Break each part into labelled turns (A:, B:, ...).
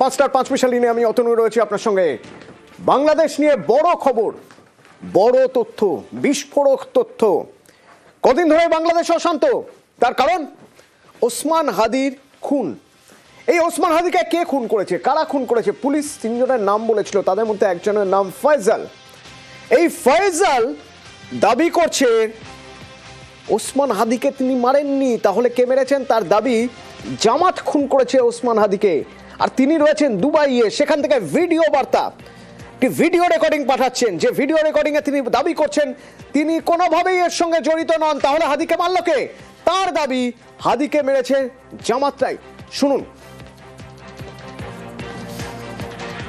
A: পাঁচটার পাঁচ মিশাল নিয়ে আমি অতনু রয়েছি আপনার সঙ্গে। বাংলাদেশ নিয়ে বড় খবর, বড় তথ্য, বিস্ফোরক তথ্য। কদিন ধরে বাংলাদেশ অশান্ত, তার কারণ ওসমান হাদির খুন। এই ওসমান হাদিকে কে খুন করেছে, কারা খুন করেছে, পুলিশ তিনজনের নাম বলেছিল, তাদের মধ্যে একজনের নাম ফয়জাল। এই ফয়জাল দাবি করছে, ওসমান হাদিকে তিনি মারেননি, তাহলে কে মেরেছেন? তার দাবি জামাত খুন করেছে ওসমান হাদিকে। আর তিনি রয়েছেন দুবাইয়ে। সেখান থেকে ভিডিও বার্তা। একটি ভিডিও রেকর্ডিং পাঠাচ্ছেন। যে ভিডিও রেকর্ডিং এ তিনি দাবি করছেন, তিনি কোনোভাবেই এর সঙ্গে জড়িত নন। তাহলে হাদিকে মারল কে? তার দাবি হাদিকে মেরেছে জামাতরাই শুনুন।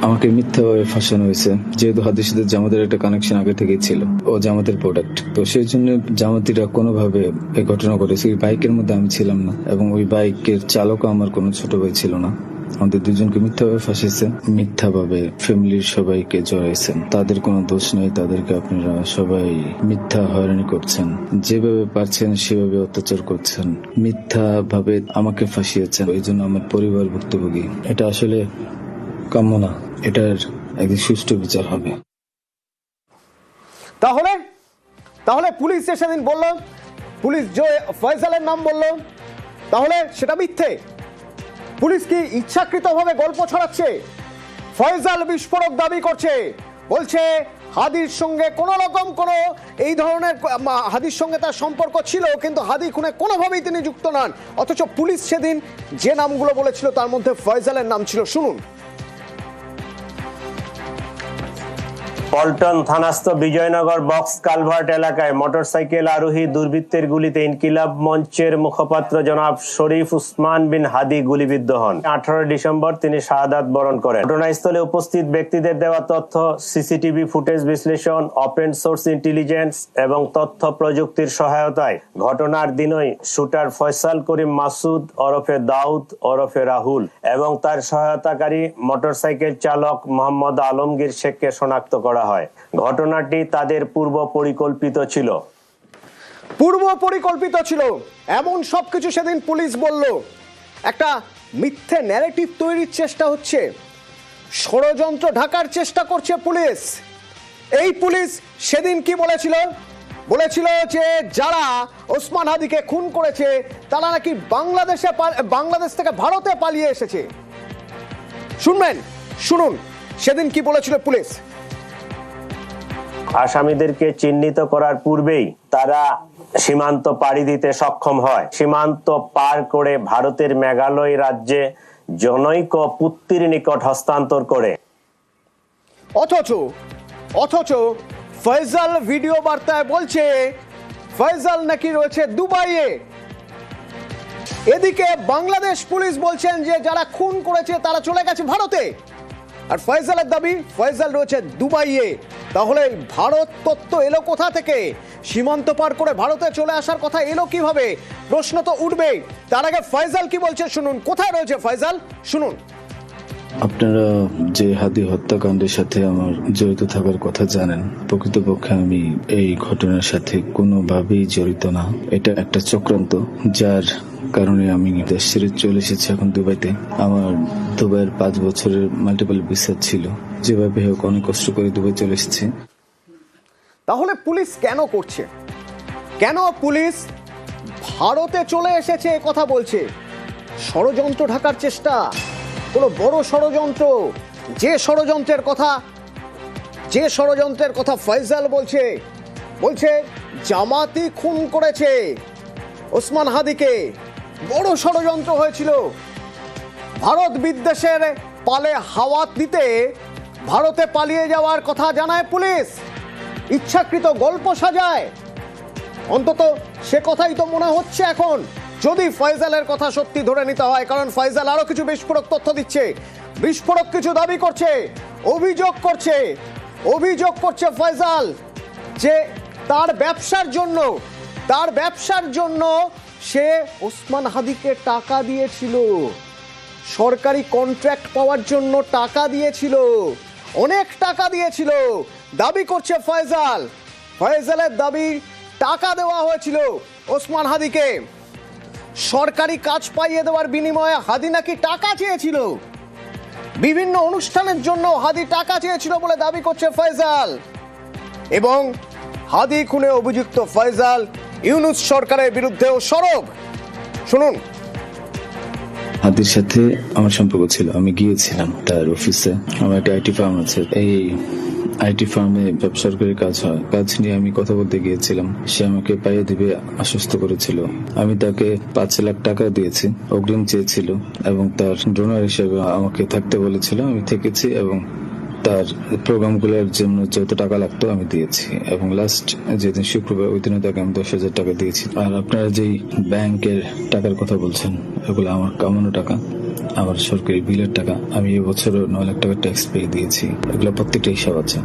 B: আমাকে মিথ্যাভাবে ফাঁসানো হয়েছে। যেহেতু হাদির সাথে জামাতের একটা কানেকশন আগে থেকেই ছিল। ও জামাতের প্রোডাক্ট তো সেই জন্য জামাতিরা কোনোভাবে এই ঘটনা ঘটেছে। ওই বাইকের মধ্যে আমি ছিলাম না। এবং ওই বাইকের চালকও আমার কোনো ছোট ভাই ছিল না। আমাদের দুজনকে মিথ্যাভাবে ফাঁসিয়েছে মিথ্যাভাবে ফ্যামিলির সবাইকে জড়াইছেন। তাদের কোনো দোষ নেই, তাদেরকে আপনারা সবাই মিথ্যা হয়রানি করছেন। যেভাবে পারছেন, সেভাবে অত্যাচার করছেন। মিথ্যা ভাবে আমাকে ফাঁসিয়েছেন এই জন্য আমার পরিবার ভুক্তভোগী। এটা আসলে কাম্য না, এটার একদিন সুষ্ঠু বিচার হবে।
A: তাহলে তাহলে পুলিশ সেদিন বলল, পুলিশ যে ফয়সালের নাম বলল, তাহলে সেটা মিথ্যে। পুলিশ কি ইচ্ছাকৃতভাবে গল্প ছড়াচ্ছে? ফয়জাল বিস্ফোরক দাবি করছে। বলছে, হাদির সঙ্গে কোনো রকম কোনো এই ধরনের হাদির সঙ্গে তার সম্পর্ক ছিল, কিন্তু হাদি খুনে কোনোভাবেই তিনি যুক্ত নন। অথচ পুলিশ সেদিন যে নামগুলো বলেছিল, তার মধ্যে ফয়জালের নাম ছিল। শুনুন।
C: পল্টন থানাস্থ বিজয়নগর বক্স কালভার্ট এলাকায় মোটরসাইকেল আরোহী দুর্বৃত্তের গুলিতে ইনকিলাব মঞ্চের মুখপাত্র জনাব শরীফ উসমান বিন হাদি গুলিবিদ্ধ হন। আঠারো ডিসেম্বর তিনি শাহাদাত বরণ করেন। ঘটনাস্থলে উপস্থিত ব্যক্তিদের দেওয়া তথ্য, সিসিটিভি ফুটেজ বিশ্লেষণ ওপেন সোর্স ইন্টেলিজেন্স এবং তথ্য প্রযুক্তির সহায়তায় ঘটনার দিনই শুটার ফয়সাল করিম মাসুদ, ওরফে দাউদ, ওরফে রাহুল এবং তার সহায়তাকারী মোটরসাইকেল চালক মোহাম্মদ আলমগীর শেখকে শনাক্ত করা হয়। ঘটনাটি তাদের পূর্ব পরিকল্পিত ছিল।
A: পূর্ব পরিকল্পিত ছিল। এমন সবকিছু সেদিন পুলিশ বলল। একটা মিথ্যে ন্যারেটিভ তৈরির চেষ্টা হচ্ছে। ষড়যন্ত্র ঢাকার চেষ্টা করছে পুলিশ। এই পুলিশ সেদিন কি বলেছিল? বলেছিল যে যারা ওসমান হাদিকে খুন করেছে, তারা নাকি বাংলাদেশে বাংলাদেশ থেকে ভারতে পালিয়ে এসেছে। শুনবেন, শুনুন, সেদিন কি বলেছিল পুলিশ?
C: আসামিদেরকে চিহ্নিত করার পূর্বেই তারা সীমান্ত পাড়ি দিতে সক্ষম হয়। সীমান্ত পার করে ভারতের মেঘালয় রাজ্যে জনৈক পুত্তির নিকট হস্তান্তর করে।
A: অথচ অথচ ফয়জাল ভিডিও বার্তায় বলছে ফয়জাল নাকি রয়েছে দুবাইয়ে। এদিকে বাংলাদেশ পুলিশ বলছেন যে যারা খুন করেছে তারা চলে গেছে ভারতে। আর ফয়জালের দাবি ফয়জাল রয়েছে দুবাইয়ে। তাহলে ভারত তত্ত্ব এলো কোথা থেকে? সীমান্ত পার করে ভারতে চলে আসার কথা এলো কীভাবে? প্রশ্ন তো উঠবেই। তার আগে ফয়জাল কি বলছে শুনুন। কোথায় রয়েছে ফয়জাল শুনুন।
B: আপনারা যে হাদি হত্যাকাণ্ডের সাথে আমার জড়িত থাকার কথা জানেন, প্রকৃতপক্ষে আমি এই ঘটনার সাথে কোনোভাবেই জড়িত না। এটা একটা চক্রান্ত, যার কারণে আমি দেশ ছেড়ে চলে এসেছি এখন দুবাইতে। আমার দুবাইয়ের পাঁচ বছরের মাল্টিপল ভিসা ছিল। যেভাবে হোক অনেক কষ্ট করে দুবাই চলে এসেছি।
A: তাহলে পুলিশ কেন করছে? কেন পুলিশ ভারতে চলে এসেছে কথা বলছে? ষড়যন্ত্র ঢাকার চেষ্টা। কোনো বড় ষড়যন্ত্র। যে ষড়যন্ত্রের কথা, যে ষড়যন্ত্রের কথা ফয়জাল বলছে বলছে, জামাতি খুন করেছে। ওসমান হাদিকে বড় ষড়যন্ত্র হয়েছিল। ভারত বিদ্বেষের পালে হাওয়া দিতে, ভারতে পালিয়ে যাওয়ার কথা জানায় পুলিশ। ইচ্ছাকৃত গল্প সাজায়। অন্তত সে কথাই তো মনে হচ্ছে এখন। যদি ফয়জালের কথা সত্যি ধরে নিতে হয়, কারণ ফয়জাল আরও কিছু বিস্ফোরক তথ্য দিচ্ছে। বিস্ফোরক কিছু দাবি করছে, অভিযোগ করছে অভিযোগ করছে ফয়জাল যে তার ব্যবসার জন্য, তার ব্যবসার জন্য সে ওসমান হাদিকে টাকা দিয়েছিল। সরকারি কন্ট্রাক্ট পাওয়ার জন্য টাকা দিয়েছিল, অনেক টাকা দিয়েছিল, দাবি করছে ফয়জাল ফয়জালের দাবি টাকা দেওয়া হয়েছিল ওসমান হাদিকে। সরকারি কাজ পাইয়ে দেওয়ার বিনিময়ে হাদি নাকি টাকা চেয়েছিল? বিভিন্ন অনুষ্ঠানের জন্য হাদি টাকা চেয়েছিল বলে দাবি করছে ফয়জাল। এবং হাদি খুনে অভিযুক্ত ফয়জাল ইউনুস সরকারের বিরুদ্ধেও সরব। শুনুন।
B: হাদির সাথে আমার সম্পর্ক ছিল। আমি গিয়েছিলাম তার অফিসে আমার একটা আইটি ফার্ম আছে। এই আইটি ফার্মে সরকারি কাজ হয়। কাজ নিয়ে আমি কথা বলতে গিয়েছিলাম। সে আমাকে পাইয়ে দিবে, আশ্বস্ত করেছিল। আমি তাকে পাঁচ লাখ টাকা দিয়েছি, অগ্রিম চেয়েছিল এবং তার ডোনার হিসেবে আমাকে থাকতে বলেছিল। আমি থেকেছি এবং তার প্রোগ্রামগুলোর জন্য যত টাকা লাগতো আমি দিয়েছি এবং লাস্ট যেদিন শুক্রবার, ওই দিনে তাকে আমি দশ হাজার টাকা দিয়েছি। আর আপনারা যেই ব্যাংকের টাকার কথা বলছেন, এগুলো আমার কামানো টাকা। আমার সরকারি বিলের টাকা আমি এবছর নয় লাখ টাকা ট্যাক্স পেয়ে দিয়েছি। এগুলো প্রত্যেকটা হিসাব আছে।